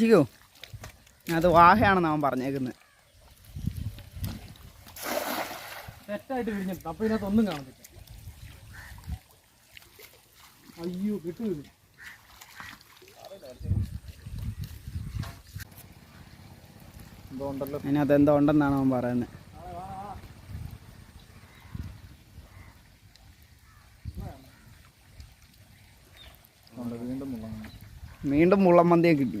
ശിക്കോ അത് വാഹയാണെന്ന് അവൻ പറഞ്ഞേക്കുന്നത് തെറ്റായിട്ട് വിരിഞ്ഞിട്ട് അപ്പൊ ഇതിനകത്ത് ഒന്നും കാണത്തില്ല. അയ്യോ കിട്ടും എന്തോ ഉണ്ടല്ലോ അതിനകത്ത് എന്തോ ഉണ്ടെന്നാണ് അവൻ പറയുന്നത് വീണ്ടും മുള്ളമന്തിയെ കിട്ടി.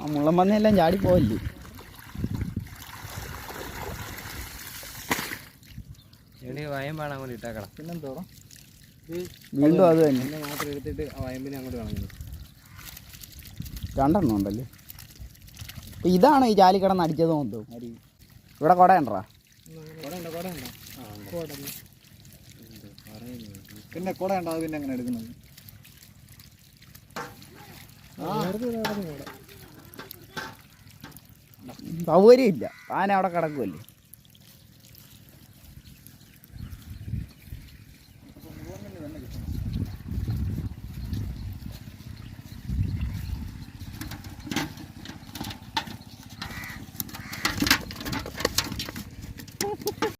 ആ മുള്ളം വന്നെല്ലാം ചാടി പോവല്ലേ? ഇട്ടേക്കണം. വീണ്ടും അത് തന്നെ. മാത്രം എടുത്തിട്ട് ആ വയമ്പിനെ അങ്ങോട്ട് കളഞ്ഞു രണ്ടെണ്ണം ഉണ്ടല്ലേ? ഇപ്പൊ ഇതാണ് ഈ ചാലി കിടന്ന് അടിച്ചത് തോന്നുന്നു. ഇവിടെ കൊടയണ്ടാ? കുട ഉണ്ടോ കുട ഉണ്ടോ പിന്നെ കുട ഉണ്ടാവും പിന്നെ അങ്ങനെ എടുക്കുന്നത്? സൗകര്യം ഇല്ല ആന അവിടെ കിടക്കുമല്ലേ